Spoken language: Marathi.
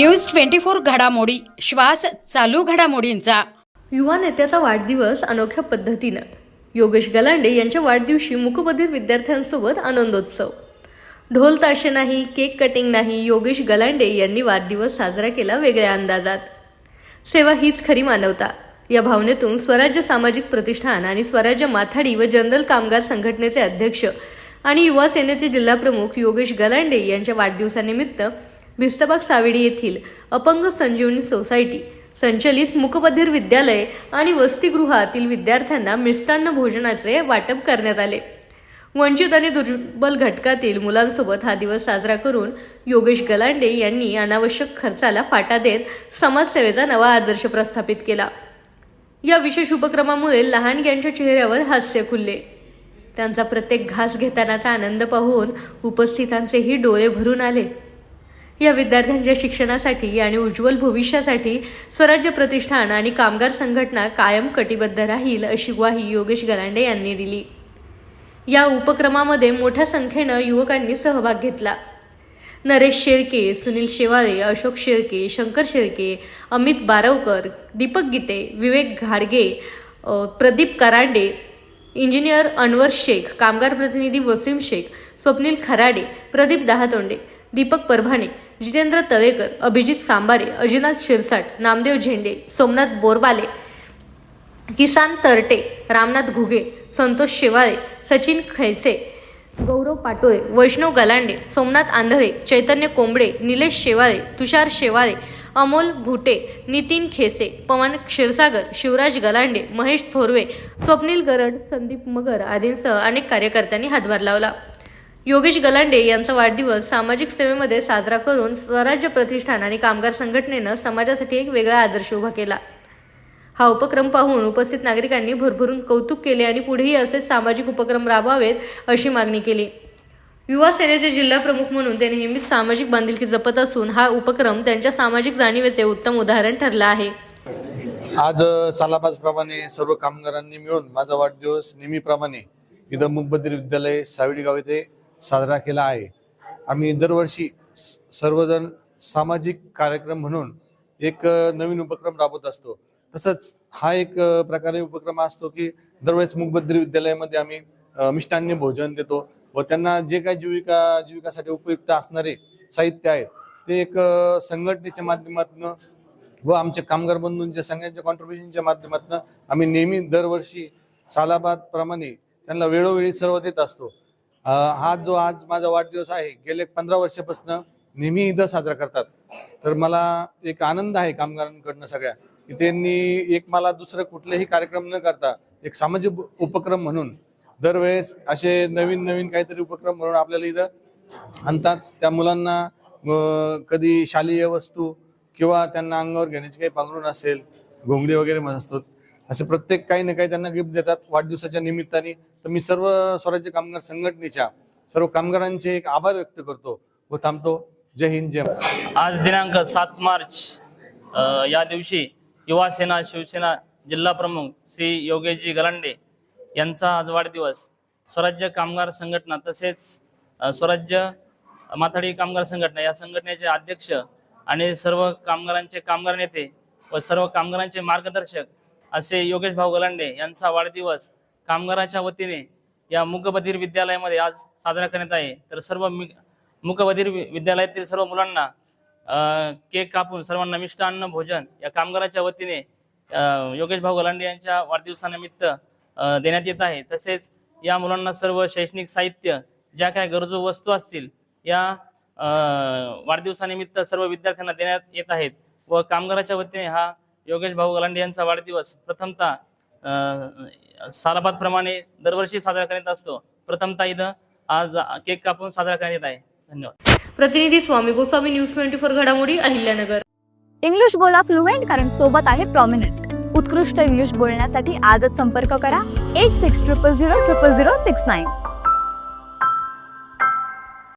न्यूज ट्वेंटी फोर घडामोडी. श्वास चालू घडामोडींचा. युवा नेत्याचा वाढदिवस अनोख्या पद्धतीनं. योगेश गलांडे यांच्या वाढदिवशी मूकबधिर विद्यार्थ्यांसोबत आनंदोत्सव. ढोल ताशे नाही केक कटिंग नाही योगेश गलांडे यांनी वाढदिवस साजरा केला वेगळ्या अंदाजात. सेवा हीच खरी मानवता. या भावनेतून स्वराज्य सामाजिक प्रतिष्ठान आणि स्वराज्य माथाडी व जनरल कामगार संघटनेचे अध्यक्ष आणि युवा सेनेचे जिल्हाप्रमुख योगेश गलांडे यांच्या वाढदिवसानिमित्त भिस्तबाग सावेडी येथील अपंग संजीवनी सोसायटी संचलित मूकबधिर विद्यालय आणि वसतिगृहातील विद्यार्थ्यांना मिष्टान्न भोजनाचे वाटप करण्यात आले. वंचित आणि दुर्बल घटकातील मुलांसोबत हा दिवस साजरा करून योगेश गलांडे यांनी अनावश्यक खर्चाला फाटा देत समाजसेवेचा नवा आदर्श प्रस्थापित केला. या विशेष उपक्रमामुळे लहानग्यांच्या चेहऱ्यावर हास्य खुलले. त्यांचा प्रत्येक घास घेतानाचा आनंद पाहून उपस्थितांचेही डोळे भरून आले. या विद्यार्थ्यांच्या शिक्षणासाठी आणि उज्ज्वल भविष्यासाठी स्वराज्य प्रतिष्ठान आणि कामगार संघटना कायम कटिबद्ध राहील अशी ग्वाही योगेश गलांडे यांनी दिली. या उपक्रमामध्ये मोठ्या संख्येनं युवकांनी सहभाग घेतला. नरेश शेळके सुनील शेवाळे अशोक शेळके शंकर शेळके अमित बारवकर दीपक गीते विवेक घाडगे प्रदीप करांडे इंजिनियर अनवर शेख कामगार प्रतिनिधी वसीम शेख स्वप्नील खराडे प्रदीप दहातोंडे दीपक परभाणे जितेंद्र तळेकर अभिजित सांबारे अजिनाथ शिरसाट नामदेव झेंडे सोमनाथ बोरबाले किसान तरटे रामनाथ घुगे संतोष शेवाळे सचिन खैसे गौरव पाटोळे वैष्णव गलांडे सोमनाथ आंधळे चैतन्य कोंबडे निलेश शेवाळे तुषार शेवाळे अमोल भुटे नितीन खेसे पवन क्षीरसागर शिवराज गलांडे महेश थोरवे स्वप्नील गरड संदीप मगर आदींसह अनेक कार्यकर्त्यांनी हातभार लावला. योगेश गलांडे यांचा वाढदिवस सामाजिक सेवेमध्ये साजरा करून स्वराज्य प्रतिष्ठान आणि कामगार संघटनेनं समाजासाठी एक वेगळा आदर्श उभा केला. हा उपक्रम पाहून उपस्थित नागरिकांनी भरभरून कौतुक केले आणि पुढेही असेच सामाजिक उपक्रम राबवावेत अशी मागणी केली. युवा सेनेचे जिल्हा प्रमुख म्हणून ते नेहमीच सामाजिक बांधिलकी जपत असून हा उपक्रम त्यांच्या सामाजिक जाणीवेचे उत्तम उदाहरण ठरला आहे. आज सालाबाजप्रमाणे सर्व कामगारांनी मिळून माझा वाढदिवस नेहमीप्रमाणे इथं मुखबद्री विद्यालय सावडी येथे साजरा केला आहे. आम्ही दरवर्षी स- सर्वजण सामाजिक कार्यक्रम म्हणून एक नवीन उपक्रम राबवत असतो. तसंच हा एक प्रकारे उपक्रम असतो की दरवेळेस मुखबद्री विद्यालयामध्ये आम्ही मिष्टान्य भोजन देतो व त्यांना जे काही जीविका जीविकासाठी उपयुक्त असणारे साहित्य आहेत ते एक संघटनेच्या माध्यमातून व आमच्या कामगार बंधूंच्या सगळ्यांच्या कॉन्ट्रीब्युशनच्या माध्यमातून आम्ही नेहमी दरवर्षी सालाबाद प्रमाणे त्यांना वेळोवेळी सर्व देत असतो. हा जो आज माझा वाढदिवस आहे गेले पंधरा वर्षापासून नेहमी इथं साजरा करतात. तर मला एक आनंद आहे कामगारांकडनं सगळ्या. की त्यांनी एक मला दुसरं कुठलेही कार्यक्रम न करता एक सामाजिक उपक्रम म्हणून दरवेळेस असे नवीन नवीन काहीतरी उपक्रम म्हणून आपल्याला इथं आणतात. त्या मुलांना कधी शालेय वस्तू किंवा त्यांना अंगावर घेण्याची काही पांघरून असेल घोंगडी वगैरे म्हणत असतात असे प्रत्येक काही ना काही त्यांना गिफ्ट देतात वाढदिवसाच्या निमित्ताने. तर मी सर्व स्वराज्य कामगार संघटनेच्या सर्व कामगारांचे एक आभार व्यक्त करतो व थांबतो. जय हिंद जय आज दिनांक सात मार्च या दिवशी युवा सेना शिवसेना जिल्हा प्रमुख श्री योगेशजी गलांडे यांचा आज वाढदिवस. स्वराज्य कामगार संघटना तसेच स्वराज्य माथाडी कामगार संघटना या संघटनेचे अध्यक्ष आणि सर्व कामगारांचे कामगार नेते व सर्व कामगारांचे मार्गदर्शक असे योगेश भाऊ गलांडे यांचा वाढदिवस कामगाराच्या वतीने या मुकबधीर विद्यालयामध्ये आज साजरा करण्यात आहे. तर सर्व मी वि- विद्यालयातील सर्व मुलांना केक कापून सर्वांना मिष्टान्न भोजन या कामगाराच्या वतीने योगेश भाऊ गलांडे यांच्या वाढदिवसानिमित्त देण्यात येत आहे. तसेच या मुलांना सर्व शैक्षणिक साहित्य ज्या काही गरजू वस्तू असतील या वाढदिवसानिमित्त सर्व विद्यार्थ्यांना देण्यात येत आहेत व कामगाराच्या वतीने हा योगेश भाऊ गलांडे यांचा वाढदिवस प्रथमतः अ, सालाबादप्रमाणे दरवर्षी साजरा करण्यात असतो. प्रथमतः इथं आज केक कापून साजरा करण्यात येत आहे. धन्यवाद. प्रतिनिधी Swami Goswami news twenty four घडामोडी अहिल्यानगर. इंग्लिश बोला फ्लुएंट कारण सोबत आहे प्रॉमिनंट उत्कृष्ट इंग्लिश बोलण्यासाठी आजच संपर्क करा. Eight six triple zero triple zero six nine